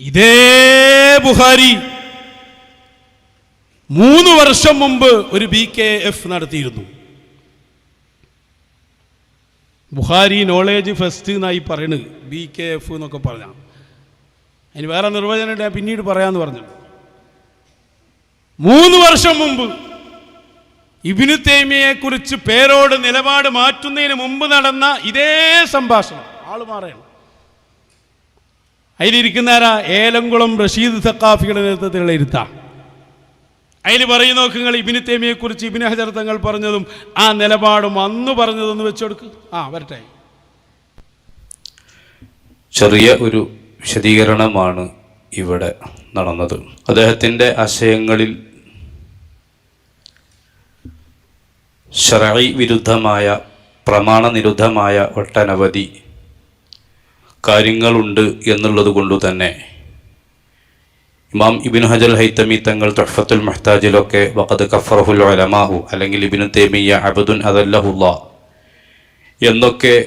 ഇതേ ബുഹാരി മൂന്ന് വർഷം മുമ്പ് ഒരു ബി കെ എഫ് നടത്തിയിരുന്നു. ബുഹാരി നോളേജ് ഫെസ്റ്റ് എന്നായി പറയുന്നത് ബി കെ എഫ് എന്നൊക്കെ പറഞ്ഞ. അതിന് വേറെ നിർവചനം ഞാൻ പിന്നീട് പറയാമെന്ന് പറഞ്ഞു. മൂന്ന് വർഷം മുമ്പ് ഇബിനു തേമിയെ കുറിച്ച് പേരോട് നിലപാട് മാറ്റുന്നതിന് മുമ്പ് നടന്ന ഇതേ സംഭാഷണം. ആൾ മാറണം അതിലിരിക്കുന്ന ആരാ ഏലംകുളം റഷീദ് സക്കാഫിയുടെ നേതൃത്വത്തിലുള്ള ഇരുത്താം. അതിൽ പറയുന്ന നോക്കുങ്ങൾ ഇബിന് കുറിച്ച് ഇബിന് ഹജർ തങ്ങൾ പറഞ്ഞതും ആ നിലപാടും അന്ന് പറഞ്ഞതൊന്ന് വെച്ചെടുക്ക് ആ വരട്ടെ. ചെറിയ ഒരു വിശദീകരണമാണ് ഇവിടെ നടന്നത്. അദ്ദേഹത്തിന്റെ ആശയങ്ങളിൽ ഷറൈ വിരുദ്ധമായ പ്രമാണനിരുദ്ധമായ ഒട്ടനവധി കാര്യങ്ങളുണ്ട് എന്നുള്ളത് കൊണ്ട് തന്നെ. ഇമാം ഇബിൻ ഹജൽ ഹൈത്തമി തങ്ങൾ തൊഹഫത്തുൽ മെഹ്താജിലൊക്കെ വഖദ് കഫറഹുൽ അലമാഹു അല്ലെങ്കിൽ ഇബിനു തേമിയ അബദുൻ അതല്ലഹുല്ല എന്നൊക്കെ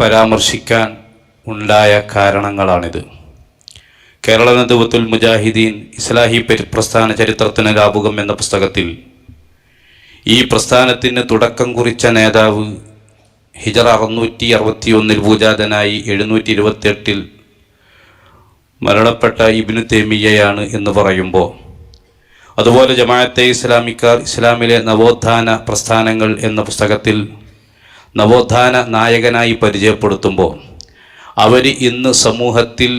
പരാമർശിക്കാൻ ഉണ്ടായ കാരണങ്ങളാണിത്. കേരള നദുവത്തുൽ മുജാഹിദീൻ ഇസ്ലാഹി പരി- പ്രസ്ഥാന ചരിത്രത്തിന് ലാഭുകം എന്ന പുസ്തകത്തിൽ ഈ പ്രസ്ഥാനത്തിന് തുടക്കം കുറിച്ച നേതാവ് ഹിജറ അറുന്നൂറ്റി അറുപത്തി ഒന്നിൽ പൂജാതനായി എഴുന്നൂറ്റി ഇരുപത്തെട്ടിൽ മരണപ്പെട്ട ഇബിനു തേമിയയാണ് എന്ന് പറയുമ്പോൾ. അതുപോലെ ജമാഅത്തെ ഇസ്ലാമിക്കാർ ഇസ്ലാമിലെ നവോത്ഥാന പ്രസ്ഥാനങ്ങൾ എന്ന പുസ്തകത്തിൽ നവോത്ഥാന നായകനായി പരിചയപ്പെടുത്തുമ്പോൾ അവർ ഇന്ന് സമൂഹത്തിൽ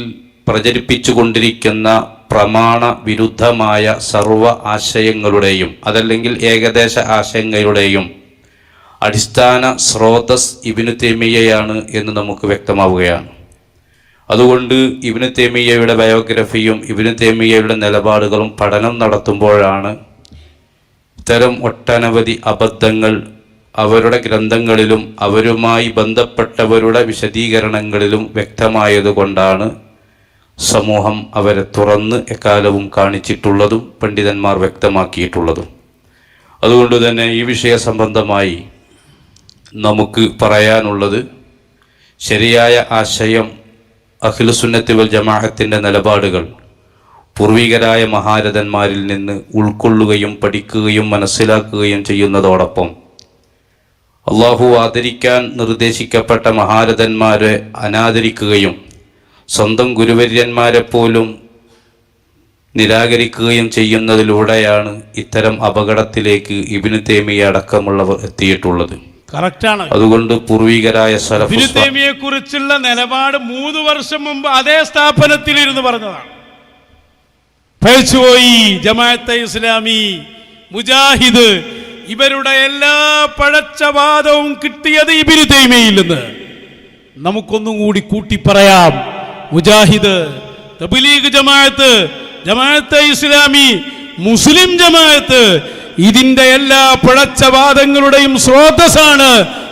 പ്രചരിപ്പിച്ചു കൊണ്ടിരിക്കുന്ന പ്രമാണ വിരുദ്ധമായ സർവ ആശയങ്ങളുടെയും അതല്ലെങ്കിൽ ഏകദേശ ആശയങ്ങളുടെയും അടിസ്ഥാന സ്രോതസ് ഇബിനു തേമിയയാണ് എന്ന് നമുക്ക് വ്യക്തമാവുകയാണ്. അതുകൊണ്ട് ഇബിനു തേമിയയുടെ ബയോഗ്രഫിയും ഇബിനു തേമിയയുടെ നിലപാടുകളും പഠനം നടത്തുമ്പോഴാണ് ഇത്തരം ഒട്ടനവധി അബദ്ധങ്ങൾ അവരുടെ ഗ്രന്ഥങ്ങളിലും അവരുമായി ബന്ധപ്പെട്ടവരുടെ വിശദീകരണങ്ങളിലും വ്യക്തമായതുകൊണ്ടാണ് സമൂഹം അവരെ തുറന്ന് എക്കാലവും കാണിച്ചിട്ടുള്ളതും പണ്ഡിതന്മാർ വ്യക്തമാക്കിയിട്ടുള്ളതും. അതുകൊണ്ട് തന്നെ ഈ വിഷയ സംബന്ധമായി നമുക്ക് പറയാനുള്ളത് ശരിയായ ആശയം അഖിലസുന്നത്തിവൽ വൽ നിലപാടുകൾ പൂർവികരായ മഹാരഥന്മാരിൽ നിന്ന് ഉൾക്കൊള്ളുകയും പഠിക്കുകയും മനസ്സിലാക്കുകയും ചെയ്യുന്നതോടൊപ്പം അള്ളാഹു ആദരിക്കാൻ നിർദ്ദേശിക്കപ്പെട്ട മഹാരഥന്മാരെ അനാദരിക്കുകയും സ്വന്തം ഗുരുവര്യന്മാരെ പോലും നിരാകരിക്കുകയും ചെയ്യുന്നതിലൂടെയാണ് ഇത്തരം അപകടത്തിലേക്ക് ഇബിനു തേമിയ അടക്കമുള്ളവർ എത്തിയിട്ടുള്ളത്. കറക്റ്റാണ്. അതുകൊണ്ട് പൂർവികരായ ഇബിനു കുറിച്ചുള്ള നിലപാട് മൂന്ന് വർഷം മുമ്പ് അതേ സ്ഥാപനത്തിൽ ഇരുന്ന് പറഞ്ഞതാണ്. പഴിച്ചുപോയി ജമാഅത്തെ ഇസ്ലാമി മുജാഹിദ് ഇവരുടെ എല്ലാ പഴച്ചവാദവും കിട്ടിയത് ഇബിനു തൈമയിൽ നിന്ന്. നമുക്കൊന്നും കൂടി കൂട്ടി പറയാം മുജാഹിദ് തബ്ലീഗ് ജമാഅത്ത് ജമാഅത്തെ ഇസ്ലാമി മുസ്ലിം ജമാഅത്ത് ഇതിന്റെ എല്ലാ പിഴച്ചവാദങ്ങളുടെയും സ്രോതസ്സാണ്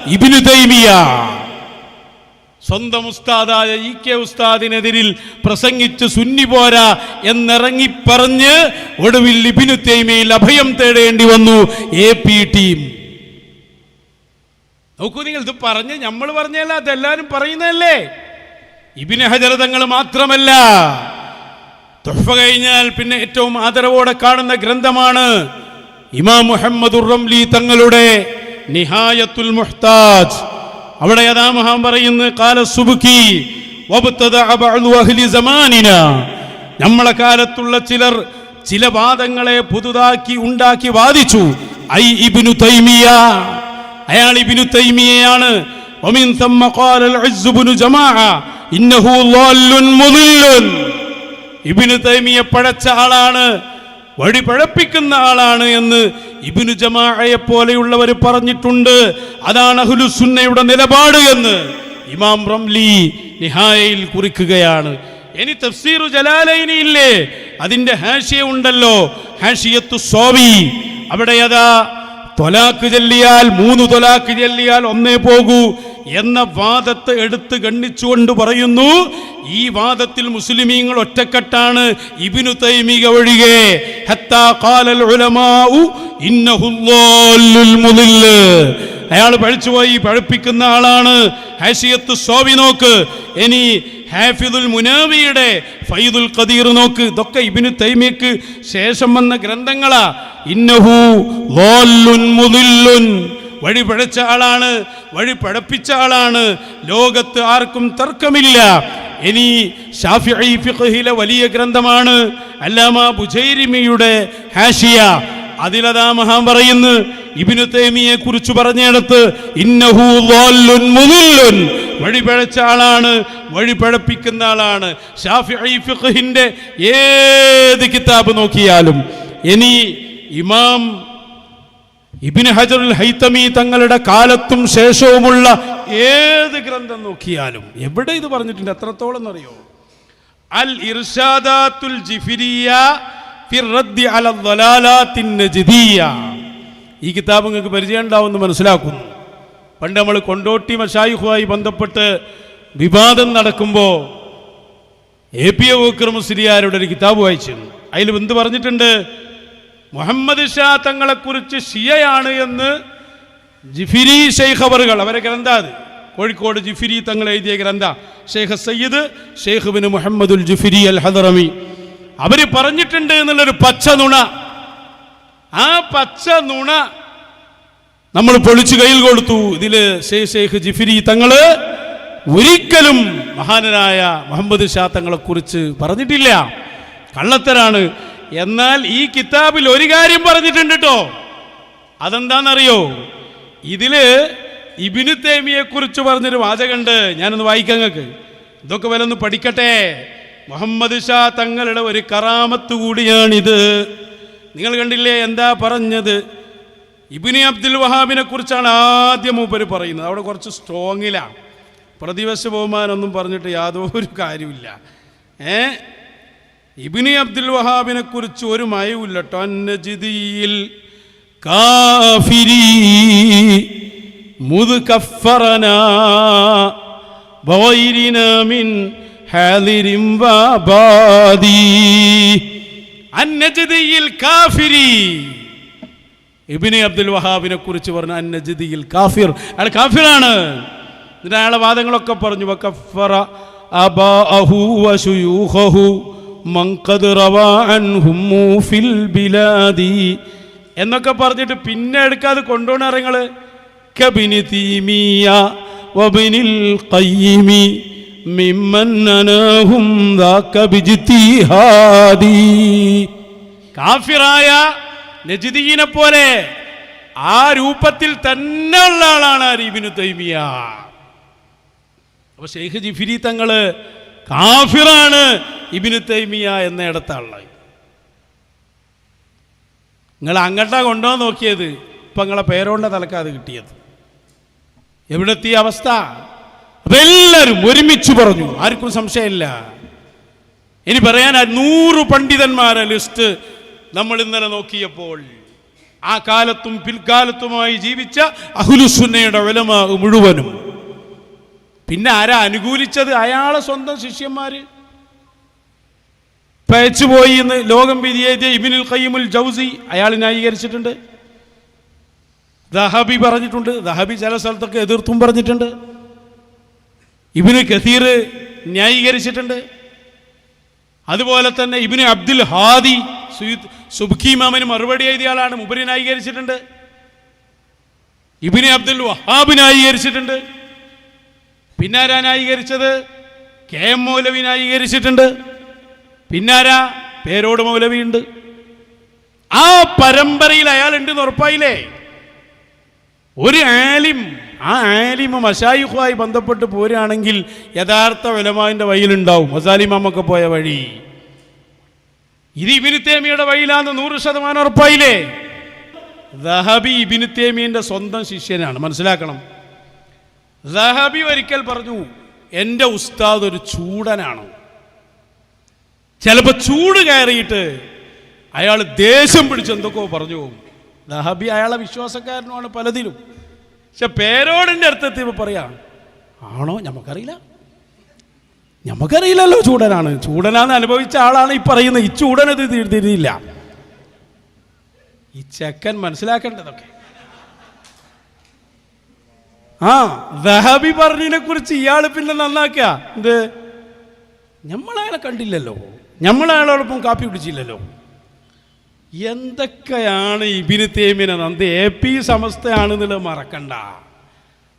ഇബിനു തൈമിയ സ്വന്തം ഉസ്താദായ ഇ കെ ഉസ്താദിനെതിരിൽ പ്രസംഗിച്ച് സുന്നി പോരാ എന്നിറങ്ങി പറഞ്ഞ് ഒടുവിൽ ഇബിനു തൈമിയിൽ അഭയം തേടേണ്ടി വന്നു എ പി ടീം. നോക്കൂ നിങ്ങൾ ഇത് പറഞ്ഞ് നമ്മൾ പറഞ്ഞല്ല അതെല്ലാരും പറയുന്നതല്ലേ? ഇബിന് ഹജർ തങ്ങൾ മാത്രമല്ല. തൊഫ കഴിഞ്ഞാൽ പിന്നെ ഏറ്റവും ആദരവോടെ കാണുന്ന ഗ്രന്ഥമാണ് ഇമാം മുഹമ്മദുർ റംലി തങ്ങളുടെ നിഹായത്തുൽ മുഹ്താജ്. അവിടെ അതാ മഹാൻ പറയുന്നു കാല സുബുക്കി നമ്മളെ കാലത്തുള്ള ചിലർ ചില വാദങ്ങളെ പുതുതാക്കി ഉണ്ടാക്കി വാദിച്ചു. ഐ ഇബിനു തൈമിയ. അയാൾ ഇബിനു തൈമിയയാണ്. ഇബിനു തൈമിയ പഴച്ച ആളാണ്. വഴി പഴപ്പിക്കുന്ന ആളാണ് എന്ന് ഇബിനു ജമാഅയെ പോലെയുള്ളവർ പറഞ്ഞിട്ടുണ്ട്. അതാണ് അഹ്ലുസുന്നയുടെ നിലപാട് എന്ന് ഇമാം റംലി നിഹായയിൽ കുറിക്കുകയാണ്. ഇനി തഫ്സീറു ജലാലൈനി ഇല്ലേ? അതിന്റെ ഹാഷിയ ഉണ്ടല്ലോ. ഹാഷിയത്തു സോവി അവിടെ അതാ തൊലാക്ക് ചെല്ലിയാൽ മൂന്ന് തൊലാക്ക് ചെല്ലിയാൽ ഒന്നേ പോകൂ. എന്ന വാദത്തെ എടുത്ത് ഗണ്ണിച്ചുകൊണ്ട് പറയുന്നു ഈ വാദത്തിൽ മുസ്ലിമീങ്ങൾ ഒറ്റക്കെട്ടാണ്. ഇബിനു തൈമിക ഒഴികെ. അയാൾ പഴിച്ചുപോയി പഴപ്പിക്കുന്ന ആളാണ്. ഹാഷിയത്ത് സോവി നോക്ക്. ഇനി ഹാഫിദുൽ മുനാവിയുടെ ഫൈദുൽ ഖദീർ നോക്ക്. ഇതൊക്കെ ഇബിനു തൈമിയക്ക് ശേഷം വന്ന ഗ്രന്ഥങ്ങളാ. ഇന്നഹു മുദില്ലുൻ. വഴി പഴച്ച ആളാണ് വഴി പഴപ്പിച്ച ആളാണ്. ലോകത്ത് ആർക്കും തർക്കമില്ല. ഇനി ഷാഫിഈ ഫിഖഹിലെ വലിയ ഗ്രന്ഥമാണ് അല്ലാമ ബുജൈരിമിയുടെ ഹാഷിയ. അതിലതാ മഹാം പറയുന്നു ഇബിനു തേമിയെ കുറിച്ച് പറഞ്ഞിടത്ത് ഇന്നഹു വഴി പഴച്ച ആളാണ് വഴി പഴപ്പിക്കുന്ന ആളാണ്. ഷാഫിഈ ഫിഖഹിന്റെ ഏത് കിതാബ് നോക്കിയാലും ഇനി ഇമാം ഇബിന് ഹജറുൽ ഹൈത്തമി തങ്ങളുടെ കാലത്തും ശേഷവുമുള്ള ഏത് ഗ്രന്ഥം നോക്കിയാലും എവിടെ ഇത് പറഞ്ഞിട്ടുണ്ട്? എത്രത്തോളം എന്നറിയോ? അൽ ഇർഷാദാത്തുൽ ജിഫിരിയ ഈ കിതാബ് നിങ്ങൾക്ക് പരിചയം ഉണ്ടാവുമെന്ന് മനസ്സിലാക്കുന്നു. പണ്ട് നമ്മൾ കൊണ്ടോട്ടി മഷായിഹുമായി ബന്ധപ്പെട്ട് വിവാദം നടക്കുമ്പോൾ എ പി എ ബക്കർ ഒരു കിതാബ് വായിച്ചിരുന്നു. അതിൽ എന്ത് പറഞ്ഞിട്ടുണ്ട്? മുഹമ്മദ് ഷാ തങ്ങളെക്കുറിച്ച് ഷിയയാണ് എന്ന് ജിഫിരി ഷെയ്ഖ് അവറുകൾ അവരെ ഗ്രന്ഥ അത്. കോഴിക്കോട് ജിഫിരി തങ്ങൾ എഴുതിയ ഗ്രന്ഥ. ഷെയ്ഖ് സയ്യിദ് ഷെയ്ഖ് മുഹമ്മദുൽ ജിഫിരി അൽ ഹദറമി അവർ പറഞ്ഞിട്ടുണ്ട് എന്നുള്ളൊരു പച്ച നുണ. ആ പച്ച നുണ നമ്മൾ പൊളിച്ചു കയ്യിൽ കൊടുത്തു. ഇതിൽ ഷെയ്ഖ് ജിഫിരി തങ്ങൾ ഒരിക്കലും മഹാനരായ മുഹമ്മദ് ഷാ തങ്ങളെക്കുറിച്ച് പറഞ്ഞിട്ടില്ല. കള്ളത്തരാണ്. എന്നാൽ ഈ കിതാബിൽ ഒരു കാര്യം പറഞ്ഞിട്ടുണ്ട് കേട്ടോ അതെന്താണെന്നറിയോ? ഇതിൽ ഇബിനു തേമിയെ കുറിച്ച് പറഞ്ഞൊരു വാചകമുണ്ട് ഞാനൊന്ന് വായിക്കാം നിങ്ങൾക്ക് ഇതൊക്കെ വല്ലൊന്ന് പഠിക്കട്ടെ. മുഹമ്മദ് ഷാ തങ്ങളുടെ ഒരു കറാമത്ത് കൂടിയാണിത്. നിങ്ങൾ കണ്ടില്ലേ എന്താ പറഞ്ഞത്? ഇബിനി അബ്ദുൽ വഹാബിനെ കുറിച്ചാണ് ആദ്യം മൂപ്പര് പറയുന്നത്. അവിടെ കുറച്ച് സ്ട്രോങ്ങിലാണ് പ്രതിവശ ബഹുമാനൊന്നും പറഞ്ഞിട്ട് യാതൊരു കാര്യമില്ല ഏ? ഇബിനി അബ്ദുൽ വഹാബിനെ കുറിച്ച് ഒരു മയവില്ലട്ടോ അന്നജിദിയിൽ കാഫിരി മുതുകഫറന ബവൈരിന മിൻ ഹാലിരിം വാബാദി. അന്നജിദിയിൽ കാഫിരി ഇബിനി അബ്ദുൽ വഹാബിനെ കുറിച്ച് പറഞ്ഞു അന്നജിദിയിൽ കാഫിർ. അയാൾ കാഫിറാണ്. എന്നിട്ട് അയാളെ വാദങ്ങളൊക്കെ പറഞ്ഞു വക്കഫറ അബാഅഹു വശുയൂഖഹു ഫിൽ ബിലാദി. എന്നൊക്കെ പറഞ്ഞിട്ട് പിന്നെ എടുക്കാതെ കൊണ്ടുപോണ അറിയങ്ങൾ കബിനി വബിനിൽ കാഫിറായ നജിദീനെ പോലെ ആ രൂപത്തിൽ തന്നെ ഉള്ള ആളാണ് അരീബിനു തൈമിയ. അപ്പൊ ഷെയ്ഖ് ജിഫിരി തങ്ങൾ കാഫിറാണ് ഇബിനു തൈമിയ എന്ന ഇടത്താളുള്ളത് നിങ്ങൾ അങ്ങട്ടാ കൊണ്ടോ നോക്കിയത്. ഇപ്പൊ നിങ്ങളെ പേരോണ്ട തലക്കാത് കിട്ടിയത്. എവിടെത്തിയ അവസ്ഥ? അപ്പൊ ഒരുമിച്ച് പറഞ്ഞു. ആർക്കും സംശയമില്ല. ഇനി പറയാൻ നൂറ് പണ്ഡിതന്മാരെ ലിസ്റ്റ് നമ്മൾ ഇന്നലെ നോക്കിയപ്പോൾ ആ കാലത്തും പിൽക്കാലത്തുമായി ജീവിച്ച അഹുലുസുന്നയുടെ വിലമ മുഴുവനും പിന്നെ ആരാ അനുകൂലിച്ചത്? അയാളെ സ്വന്തം ശിഷ്യന്മാര്. പയച്ചുപോയി എന്ന് ലോകം വിധിയേറ്റിയ ഇബിനുൽ ഖയ്യിമുൽ ജൗസി അയാൾ ന്യായീകരിച്ചിട്ടുണ്ട്. ദഹബി പറഞ്ഞിട്ടുണ്ട്. ദഹബി ചില സ്ഥലത്തൊക്കെ എതിർത്തും പറഞ്ഞിട്ടുണ്ട്. ഇബിന് കസീർ ന്യായീകരിച്ചിട്ടുണ്ട്. അതുപോലെ തന്നെ ഇബിന് അബ്ദുൽ ഹാദി സുബ്ഖി മാമന് മറുപടി എഴുതിയ ആളാണ്. മുബരി ന്യായീകരിച്ചിട്ടുണ്ട്. ഇബിന് അബ്ദുൽ വഹാബ് ന്യായീകരിച്ചിട്ടുണ്ട്. പിന്നാരാ ന്യായീകരിച്ചത്? കെ എം മൗലവി ന്യായീകരിച്ചിട്ടുണ്ട്. പിന്നാരാ? പേരോട് മൗലവി ഉണ്ട് ആ പരമ്പരയിൽ അയാൾ ഉണ്ടെന്ന് ഉറപ്പായില്ലേ? ഒരു ആലിം ആ ആലിമ മഷായിഖുമായി ബന്ധപ്പെട്ട് പോരുകയാണെങ്കിൽ യഥാർത്ഥ വിലമാവിന്റെ വഴിയിലുണ്ടാവും. മസാലിമാമൊക്കെ പോയ വഴി. ഇത് ഇബിനുത്തേമിയുടെ വഴിയിലാന്ന് നൂറ് ശതമാനം ഉറപ്പായില്ലേ? ദഹബി ഇബിനുത്തേമിയുടെ സ്വന്തം ശിഷ്യനാണ്. മനസ്സിലാക്കണം. ദഹബി ഒരിക്കൽ പറഞ്ഞു എന്റെ ഉസ്താദ് ഒരു ചൂടനാണ്? ചിലപ്പോൾ ചൂട് കയറിയിട്ട് അയാൾ ദേഷ്യം പിടിച്ച് എന്തൊക്കെയോ പറഞ്ഞു പോകും. ദഹബി അയാളെ വിശ്വാസക്കാരനുമാണ് പലതിലും. പക്ഷെ പേരോടിന്റെ അർത്ഥത്തിൽ ഇപ്പൊ പറയാം ആണോ? നമുക്കറിയില്ല നമുക്കറിയില്ലല്ലോ ചൂടനാണ്. ചൂടനാന്ന് അനുഭവിച്ച ആളാണ് ഈ പറയുന്നത് ഈ ചൂടനത് തിരിയില്ല ഈ ചെക്കൻ മനസ്സിലാക്കേണ്ടതൊക്കെ. ആ ദഹബി പറഞ്ഞതിനെ കുറിച്ച് ഇയാൾ പിന്നെ നന്നാക്കുക എന്ത്? നമ്മളയാളെ കണ്ടില്ലല്ലോ. നമ്മളയാളോടൊപ്പം കാപ്പി കുടിച്ചില്ലല്ലോ. എന്തൊക്കെയാണ് ഇബിന് തേമിനെ നന്ദി? എ പി സമസ്തയാണെന്നുള്ളത് മറക്കണ്ട.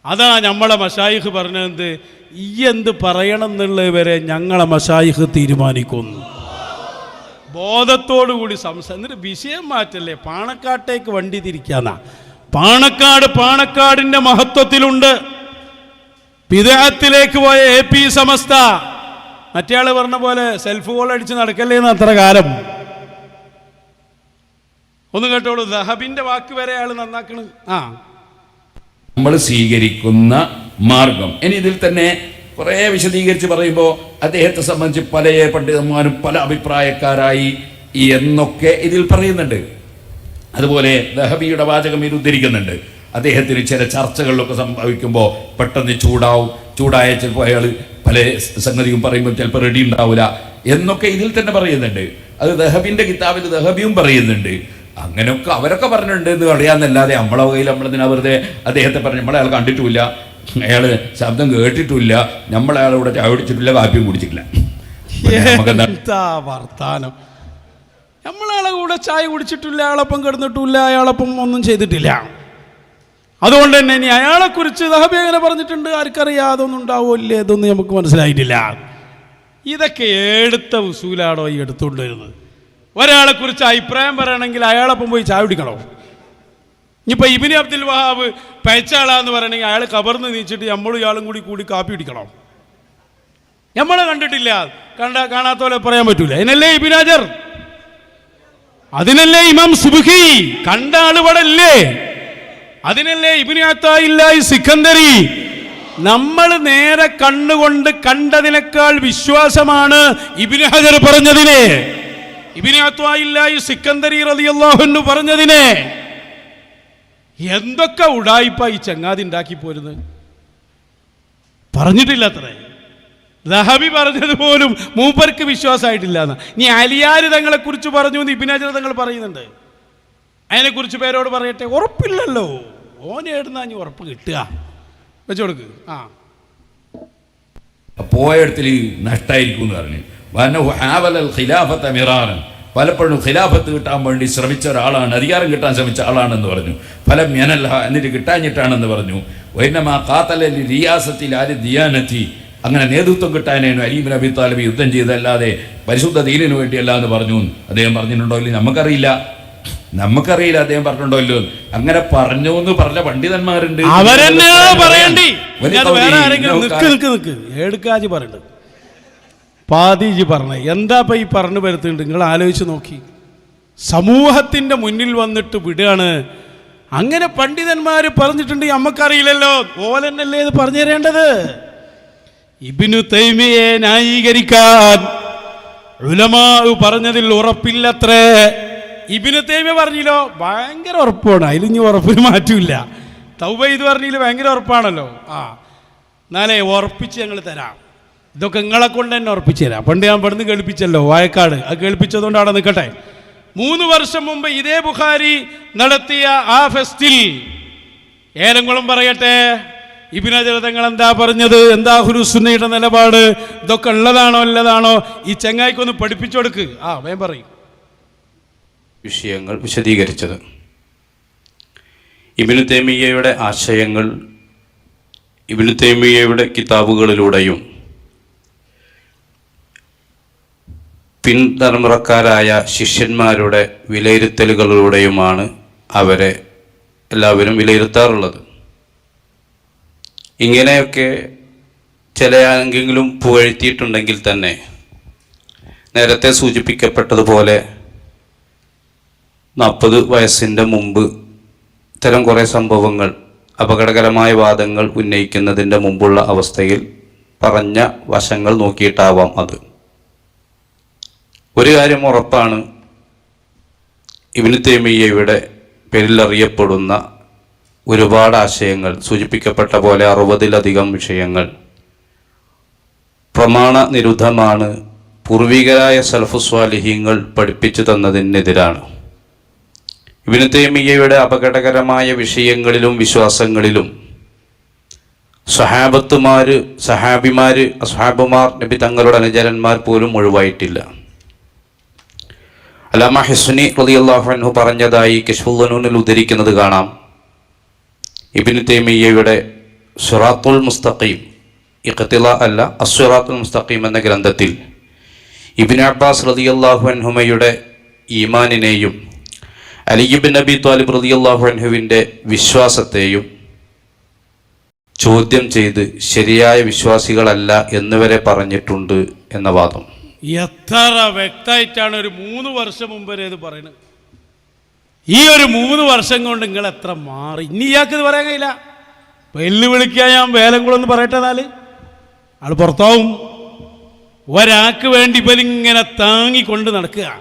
അതാ നമ്മളെ മഷായിഹ് പറഞ്ഞത് ഈ എന്ത് പറയണം എന്നുള്ളത് വരെ ഞങ്ങളെ മഷായിഹ് തീരുമാനിക്കുന്നു. ബോധത്തോടുകൂടി സംസാരം എന്നിട്ട് വിഷയം മാറ്റല്ലേ? പാണക്കാട്ടേക്ക് വണ്ടി തിരിക്കാന്നാ. പാണക്കാട് പാണക്കാടിന്റെ മഹത്വത്തിലുണ്ട്. പിതാത്തിലേക്ക് പോയ എ പി സമസ്ത. മറ്റേയാൾ പറഞ്ഞ പോലെ സെൽഫ് ഗോൾ അടിച്ച് നടക്കല്ലേന്ന് അത്ര കാലം. ഒന്ന് കേട്ടോളൂ ദഹബിന്റെ വാക്ക് വരെ അയാൾ നന്നാക്കണ്. ആ. നമ്മൾ സ്വീകരിക്കുന്ന മാർഗം. ഇനി ഇതിൽ തന്നെ കുറേ വിശദീകരിച്ച് പറയുമ്പോൾ അദ്ദേഹത്തെ സംബന്ധിച്ച് പല പണ്ഡിതന്മാരും പല അഭിപ്രായക്കാരായി എന്നൊക്കെ ഇതിൽ പറയുന്നുണ്ട്. അതുപോലെ ദഹബിയുടെ വാചകം ഇത് ഉദ്ധരിക്കുന്നുണ്ട്. അദ്ദേഹത്തിന് ചില ചർച്ചകളിലൊക്കെ സംഭവിക്കുമ്പോൾ പെട്ടെന്ന് ചൂടാവും. ചൂടായ ചിലപ്പോൾ അയാൾ പല സംഗതിയും പറയുമ്പോൾ ചിലപ്പോൾ റെഡി ഉണ്ടാവില്ല എന്നൊക്കെ ഇതിൽ തന്നെ പറയുന്നുണ്ട്. അത് ദഹബിന്റെ കിതാബിൽ ദഹബിയും പറയുന്നുണ്ട്. അങ്ങനെയൊക്കെ അവരൊക്കെ പറഞ്ഞിട്ടുണ്ട് എന്ന് അറിയാമെന്നല്ലാതെ നമ്മളെ കയ്യിൽ നമ്മളെന്തിനാ വെറുതെ അദ്ദേഹത്തെ പറഞ്ഞു നമ്മളെ അയാൾ കണ്ടിട്ടുമില്ല അയാൾ ശബ്ദം കേട്ടിട്ടില്ല. നമ്മളെ ഇവിടെ ചായ കുടിച്ചിട്ടില്ല കാപ്പിയും കുടിച്ചിട്ടില്ല. വർത്താനം? നമ്മളയാളെ കൂടെ ചായ കുടിച്ചിട്ടില്ല അയാളൊപ്പം കിടന്നിട്ടില്ല അയാളൊപ്പം ഒന്നും ചെയ്തിട്ടില്ല. അതുകൊണ്ട് തന്നെ ഇനി അയാളെക്കുറിച്ച് കുറിച്ച് ദഹബി പറഞ്ഞിട്ടുണ്ട് ആർക്കറിയാം അതൊന്നും ഉണ്ടാവോ ഇല്ലേ നമുക്ക് മനസ്സിലായിട്ടില്ല. ഇതൊക്കെ എടുത്ത ഉസൂലാണോ ഈ എടുത്തുകൊണ്ട് വരുന്നത് ഒരാളെ കുറിച്ച് അഭിപ്രായം പറയണമെങ്കിൽ അയാളൊപ്പം പോയി ചായ കുടിക്കണോ? ഇനിയിപ്പോൾ ഇബിനി അബ്ദുൽ വഹാബ് പയച്ചാളാന്ന് പറയണമെങ്കിൽ അയാൾ കബർന്ന് നീച്ചിട്ട് നമ്മളും ഇയാളും കൂടി കൂടി കാപ്പി കുടിക്കണം? നമ്മളെ കണ്ടിട്ടില്ല. കണ്ട കാണാത്ത പോലെ പറയാൻ പറ്റൂല. അതിനല്ലേ ഇബിനാജർ അതിനല്ലേ ഇമാം സുബുഖി കണ്ട ആളുവിടെ ഇല്ലേ അതിനല്ലേ ഇബിനാത്തായി സിക്കന്ദരി? നമ്മൾ നേരെ കണ്ണുകൊണ്ട് കണ്ടതിനേക്കാൾ വിശ്വാസമാണ് ഇബിന് ഹജർ പറഞ്ഞതിനെ. ഇബിനാത്തായി സിക്കന്ദരി റളിയല്ലാഹു പറഞ്ഞതിനെ. എന്തൊക്കെ ഉടായിപ്പ ഈ ചങ്ങാതി ഉണ്ടാക്കി പോരുന്നത്? പറഞ്ഞിട്ടില്ല അത്രേ ദഹബി പറഞ്ഞത് പോലും മൂപ്പർക്ക് വിശ്വാസമായിട്ടില്ല എന്ന് നീ അലിയാര് തങ്ങളെ കുറിച്ച് പറഞ്ഞു എന്ന് ഇബിനാജർ തങ്ങൾ പറയുന്നുണ്ട്. അതിനെക്കുറിച്ച് പേരോട് പറയട്ടെ ഉറപ്പില്ലല്ലോ. ഓനേടുന്ന ഇനി ഉറപ്പ് കിട്ടുക? വെച്ചു കൊടുക്ക്. ആ. പോയടത്തിൽ നഷ്ടായിരിക്കും എന്ന് പറഞ്ഞു. പലപ്പോഴും ഖിലാഫത്ത് കിട്ടാൻ വേണ്ടി ശ്രമിച്ച ഒരാളാണ് അധികാരം കിട്ടാൻ ശ്രമിച്ച ആളാണെന്ന് പറഞ്ഞു. ഫലം ഞാനല്ല എന്നിട്ട് കിട്ടാഞ്ഞിട്ടാണെന്ന് പറഞ്ഞു. വൈനമാ കാത്തലി റിയാസത്തിൽ ആര് ദിയാനത്തി. അങ്ങനെ നേതൃത്വം കിട്ടാനേനു അലീബിൻ അബി താലിബ് യുദ്ധം ചെയ്തല്ലാതെ പരിശുദ്ധ ദീനിനു വേണ്ടിയല്ല എന്ന് പറഞ്ഞു. അദ്ദേഹം പറഞ്ഞിട്ടുണ്ടോ ഇല്ല നമുക്കറിയില്ല. നമുക്കറിയില്ല അദ്ദേഹം പറഞ്ഞിട്ടുണ്ടോ ഇല്ലോ അങ്ങനെ പറഞ്ഞു എന്ന് പറഞ്ഞ പണ്ഡിതന്മാരുണ്ട്. പാതിജി പറഞ്ഞു എന്താ ഇപ്പൊ ഈ പറഞ്ഞു വരുത്തുന്നുണ്ട് നിങ്ങൾ ആലോചിച്ച് നോക്കി. സമൂഹത്തിന്റെ മുന്നിൽ വന്നിട്ട് വിടുകയാണ്. അങ്ങനെ പണ്ഡിതന്മാർ പറഞ്ഞിട്ടുണ്ട് നമുക്കറിയില്ലല്ലോ ഓലെന്നല്ലേ ഇത് പറഞ്ഞു തരേണ്ടത്? ഇബിനു തൈമിയെ ന്യായീകരിക്കാൻ ഉലമാവ് പറഞ്ഞതിൽ ഉറപ്പില്ലത്രേ. ഇബിനു തൈമ പറഞ്ഞില്ലോ ഭയങ്കര ഉറപ്പാണ് അതിലിഞ്ഞ് ഉറപ്പിന് മാറ്റമില്ല തൗബ ഇത് പറഞ്ഞതിൽ ഭയങ്കര ഉറപ്പാണല്ലോ. ആ എന്നാലേ ഉറപ്പിച്ച് ഞങ്ങൾ തരാം. ഇതൊക്കെ നിങ്ങളെ കൊണ്ട് തന്നെ ഉറപ്പിച്ച് തരാം. പണ്ട് ഞാൻ പെടുന്ന് കേൾപ്പിച്ചല്ലോ വായക്കാട്. അത് കേൾപ്പിച്ചതുകൊണ്ട് അവിടെ നിൽക്കട്ടെ. മൂന്ന് വർഷം മുമ്പ് ഇതേ ബുഖാരി നടത്തിയ ആ ഫെസ്റ്റിൽ ഏലംകുളം പറയട്ടെ ഇബിനജർ തങ്ങൾ എന്താ പറഞ്ഞത്? എന്താ ഹുരുസുന്നയുടെ നിലപാട്? ഇതൊക്കെ ഉള്ളതാണോ അല്ലതാണോ ഈ ചങ്ങായിക്കൊന്ന് പഠിപ്പിച്ചു കൊടുക്ക് ആ വേം പറയും. വിഷയങ്ങൾ വിശദീകരിച്ചത്. ഇബിനു തേമിയയുടെ ആശയങ്ങൾ ഇബിനു തേമിയയുടെ കിതാബുകളിലൂടെയും പിൻതലമുറക്കാരായ ശിഷ്യന്മാരുടെ വിലയിരുത്തലുകളിലൂടെയുമാണ് അവരെ എല്ലാവരും വിലയിരുത്താറുള്ളത്. ഇങ്ങനെയൊക്കെ ചില ആരെങ്കിലും പുകഴ്ത്തിയിട്ടുണ്ടെങ്കിൽ തന്നെ നേരത്തെ സൂചിപ്പിക്കപ്പെട്ടതുപോലെ നാൽപ്പത് വയസ്സിന്റെ മുമ്പ് ഇത്തരം കുറേ സംഭവങ്ങൾ അപകടകരമായ വാദങ്ങൾ ഉന്നയിക്കുന്നതിന്റെ മുമ്പുള്ള അവസ്ഥയിൽ പറഞ്ഞ വശങ്ങൾ നോക്കിയിട്ടാവാം അത്. ഒരു കാര്യം ഉറപ്പാണ് ഇബിന് തേമിയയുടെ പേരിൽ അറിയപ്പെടുന്ന ഒരുപാട് ആശയങ്ങൾ സൂചിപ്പിക്കപ്പെട്ട പോലെ അറുപതിലധികം വിഷയങ്ങൾ. പ്രമാണ നിരുദ്ധമാണ് പൂർവികരായ സൽഫുസ്വാലിഹീങ്ങൾ പഠിപ്പിച്ചു തന്നതിനെതിരാണ്. ഇബിന് അപകടകരമായ വിഷയങ്ങളിലും വിശ്വാസങ്ങളിലും സഹാബത്തുമാർ സഹാബിമാർ അസ്ഹാബുമാർ നബി തങ്ങളുടെ അനുചരന്മാർ പോലും ഒഴിവായിട്ടില്ല. അലാമ ഹിസ്നി റളിയല്ലാഹു അൻഹു പറഞ്ഞതായി കശ്ഫുല്ലനൂനിൽ ഉദ്ധരിക്കുന്നത് കാണാം. ഇബിന് തേമിയയുടെ സുറാത്തുൽ മുസ്തഖീം ഇഖ്തില അല്ല അസ്സുറാത്തുൽ മുസ്തഖീം എന്ന ഗ്രന്ഥത്തിൽ ഇബിൻ അബ്ബാസ് റളിയല്ലാഹു അൻഹുമയുടെ ഈമാനിനെയും അലിബിൻ നബി താലിബ് റളിയല്ലാഹു അൻഹുവിന്റെ വിശ്വാസത്തെയും ചോദ്യം ചെയ്ത് ശരിയായ വിശ്വാസികളല്ല എന്നുവരെ പറഞ്ഞിട്ടുണ്ട് എന്ന വാദം. എത്ര വ്യക്തമായിട്ടാണ് ഒരു മൂന്ന് വർഷം മുമ്പ് വരെ ഇത് പറയുന്നത്? ഈ ഒരു മൂന്ന് വർഷം കൊണ്ട് നിങ്ങൾ എത്ര മാറി? ഇനി ഇയാൾക്ക് ഇത് പറയാൻ കഴിയില്ല. വെല്ലുവിളിക്കാൻ ഞാൻ വേലങ്കുളെന്ന് പറയട്ടെ എന്നാൽ? ആൾ പുറത്താവും. ഒരാൾക്ക് വേണ്ടി ഇവരിങ്ങനെ താങ്ങിക്കൊണ്ട് നടക്കുക.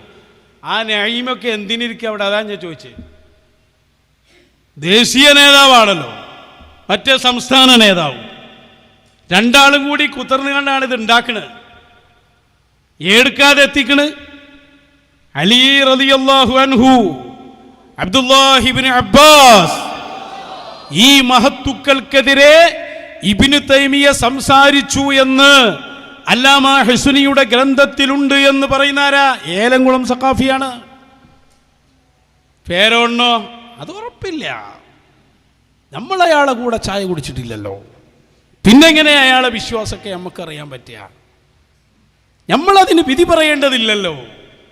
ആ നൈമൊക്കെ എന്തിനിരിക്കുക അവിടെ? അതാ ഞാൻ ചോദിച്ചത് ദേശീയ നേതാവാണല്ലോ. മറ്റേ സംസ്ഥാന നേതാവും. രണ്ടാളും കൂടി കുത്തർന്നു കണ്ടാണ് ഇത് ഉണ്ടാക്കുന്നത് എടുക്കാതെ എത്തിക്കണ്. അലി റളിയല്ലാഹു അൻഹു അബ്ദുല്ലാഹിബിന് അബ്ബാസ്. ഈ മഹത്തുക്കൾക്കെതിരെ ഇബിന് തൈമിയ സംസാരിച്ചു എന്ന് അല്ലാമ ഹുസ്നിയുടെ ഗ്രന്ഥത്തിലുണ്ട് എന്ന് പറയുന്ന ആരാ ഏലംകുളം സക്കാഫിയാണ് പേരോണ്ണോ? അത് ഉറപ്പില്ല. നമ്മൾ അയാളെ കൂടെ ചായ കുടിച്ചിട്ടില്ലല്ലോ. പിന്നെങ്ങനെ അയാളെ വിശ്വാസമൊക്കെ നമുക്കറിയാൻ പറ്റുക? നമ്മളതിന് വിധി പറയേണ്ടതില്ലല്ലോ.